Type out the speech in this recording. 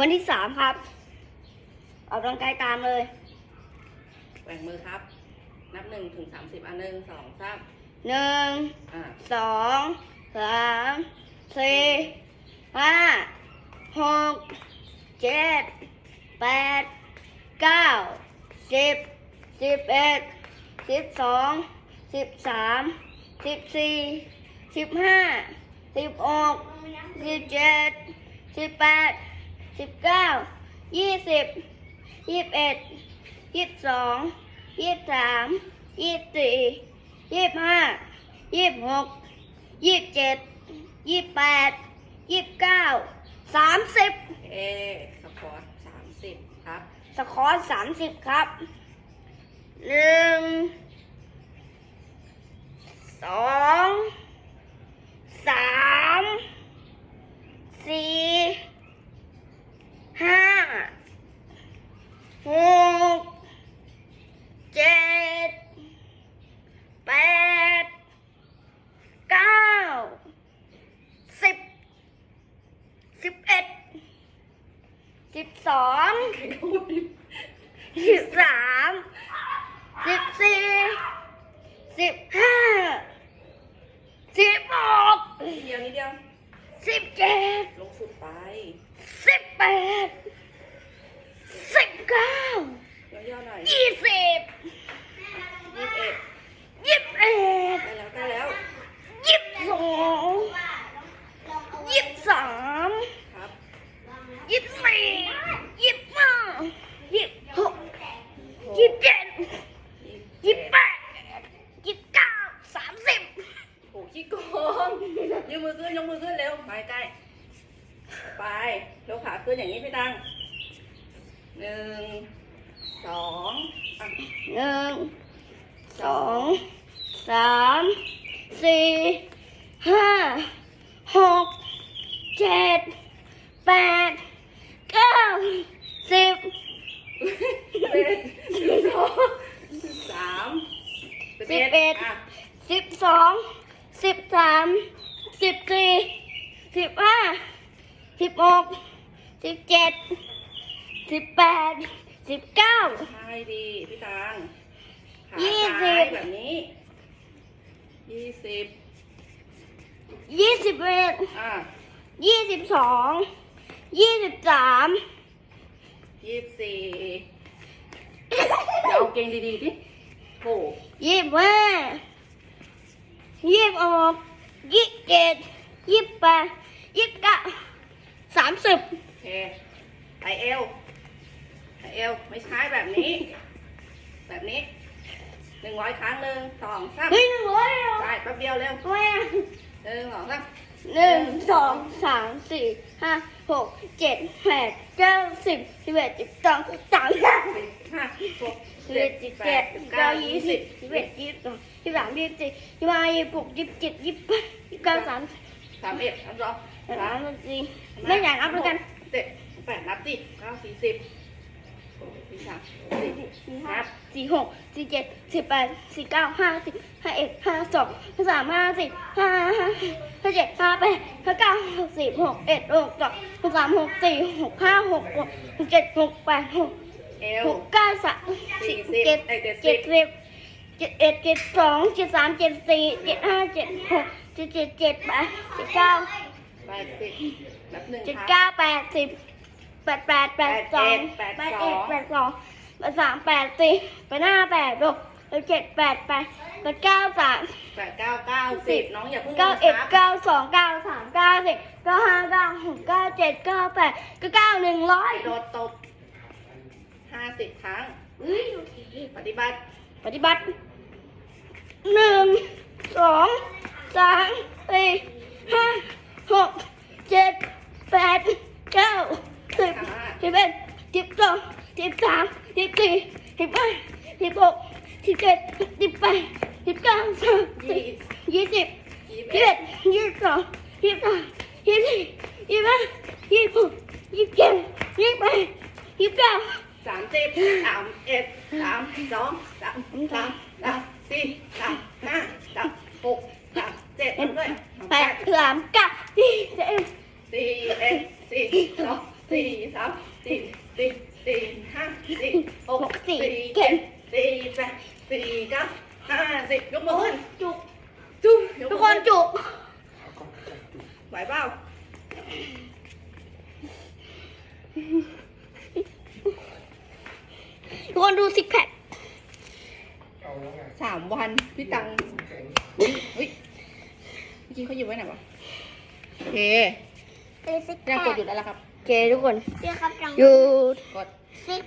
วันที่สามครับ ออกกำลังกายตามเลยแบ่งมือครับ นับหนึ่งถึงสามสิบอันหนึ่งสองสามหนึ่งอ่าสองสามสี่ห้าหกเจ็ดแปดเก้าสิบสิบเอ็ดสิบสองสิบสามสิบสี่สิบห้าสิบหกสิบเจ็ดสิบแปด สิบเก้ายี่สิบยี่สิบเอ็ดยี่สิบสองยี่สิบสามยี่สิบสี่ยี่สิบห้ายี่สิบหกยี่สิบเจ็ดยี่สิบแปดยี่สิบเก้าสามสิบเอสควอตสามสิบครับสคอร์สามสิบครับหนึ่งสองสามสี่ห้า หกเจ็ดแปดเก้าสิบสิบเอ็ดสิบสองสิบสามสิบสี่สิบห้าสิบหกนิดเดียวนิดเดียวสิบเจ็ดลงสุดไปสิบแปดสิบเก้า แล้วย่อหน่อยยี่สิบยี่สิบเอ็ดยี่สิบเอ็ดได้แล้วได้แล้วยี่สิบสองยี่สิบสามครับยี่สิบสี่ยี่สิบห้ายี่สิบหกยี่สิบเจ็ดยี่ยี่สิบแปดยี่สิบเก้าสามสิบโอ้ขี้โกงยกมือขึ้นยกมือขึ้นเร็วไปใกล้ไปยกขาขึ้นอย่างนี้พี่ตังหนึ่ง สองอะหนึ่งสองสามสี่ห้าหกเจ็ดแปดเก้าสิบสิบเอ็ดสิบสองสิบสามสิบเอ็ดอะสิบสองสิบสามสิบสี่สิบห้าสิบหกสิบเจ็ดสิบแปด สิบเก้า ใช่ดีพี่ตังขายี่สิบ ซ้ายแบบนี้ยี่สิบยี่สิบเอ็ดอะยี่สิบสองยี่สิบสามยี่สิบสี่เดี๋ยวเอาเกงดีๆที่โหยี่สิบห้ายี่สิบหกยี่สิบเจ็ดยี่สิบแปดยี่สิบเก้าสามสิบโอเคไปเอวไป เอวไม่ใช่แบบนี้ แบบนี้หนึ่งร้อยครั้งหนึ่งสองสามเฮ้ยหนึ่งร้อยเหรอใช่แป๊บเดียวเร็วทำไมอะหนึ่งสองสามหนึ่งสองสามสี่ห้าหกเจ็ดแปดเก้าสิบสิบเอ็ดสิบสองสิบสามสิบสี่ห้าหกเอ็เจ็ดดสิบแปเจ็ดดสิบเก้าเก้ายี่ยี่สิสิบบสิบเอ็ดยี่สิบสองยี่สิบสามยี่สิบสี่ยี่สิบห้ายี่สิบหกยี่สิบเจ็ดยี่สิบแปดยี่สิบเก้าสามสิบสามเอ็ดสามสองสามสิบสี่ไม่อยากนับแล้วกันเจ็ดแปดนับสิเก้าสี่สิบ สี่สามสี่ห้าสี่หกสี่เจ็ดสี่แปดสี่เก้าห้าสิบห้าเอ็ดห้าสองห้าสามห้าสี่ห้าห้าห้าเจ็ดห้าแปดห้าเก้าหกสิบหกเอ็ดหกสองหกสามหกสี่หกห้าหกหกหกเจ็ดหกแปดหกเอวหกเก้าสามสิบเจ็ดเจ็ดสิบเจ็ดเอ็ดเจ็ดสองเจ็ดสามเจ็ดสี่เจ็ดห้าเจ็ดหกเจ็ดเจ็ดเจ็ดแปดเจ็ดเก้าแปดสิบนับหนึ่งเจ็ดเก้าแปดสิบ แปดแปดแปดสองแปดแปเอ็ดดเอ็ดแปดสองแปดสามแปดสี่แปดห้าแปดหกแปดเจ็ดแปดแปดแปดเก้าสามแปดเก้าเก้าสิบน้องอย่าเพิ่งเก้าเอ็ดครับเก้าสองเก้าสามเก้าสิบเก้าห้าเก้าหกเก้าเจ็ดเก้าแปดเก้าเก้าหนึ่งร้อยโดดตบห้าสิบครั้งเฮ้ยปฏิบัติ ปฏิบัติหนึ่งสองสามสี่ห้าหกเจ็ดแปดเก้า สิบสิบเอ็ดสิบสองสิบสามสิบสี่สิบห้าสิบหกสิบเจ็ดสิบแปดสิบเก้าสามสิบยี่ยี่สิบยี่สิบยี่สิเอ็บดยี่สิบสองยี่สิบสามยี่สิบสี่ยี่สิบห้ายี่สิบหกยี่สิบเจ็ดยี่สิบแปดยี่สิบเก้าสามสิบสามเอ็ดสามสองสามสามสามสี่สามห้าสามหกสามเจ็ดด้วยแปดสามเก้าสี่สิบ สี่เอ็ดสี่สองส สี่สามสี่สี่สี่ ห้าสี่หกหกสี่สี่เจ็เจ็ดดสี่แปดสี่เก้าห้าสิบยกมือขึ้นจุกจุ๊บยทุกมือคนจุกไหวเปล่าทุกคนดูซิกแพคเอาแล้วไงสามวันพี่ตังแข็งเฮ้ยเฮ้ยเมื่อกี้เขาอยู่ไว้ไหนวะโอเคซิกแพยังคกดหยุดแล้วล่ะครับโอเคทุกคน เดี๋ยวครับจัง หยุดกด ซิก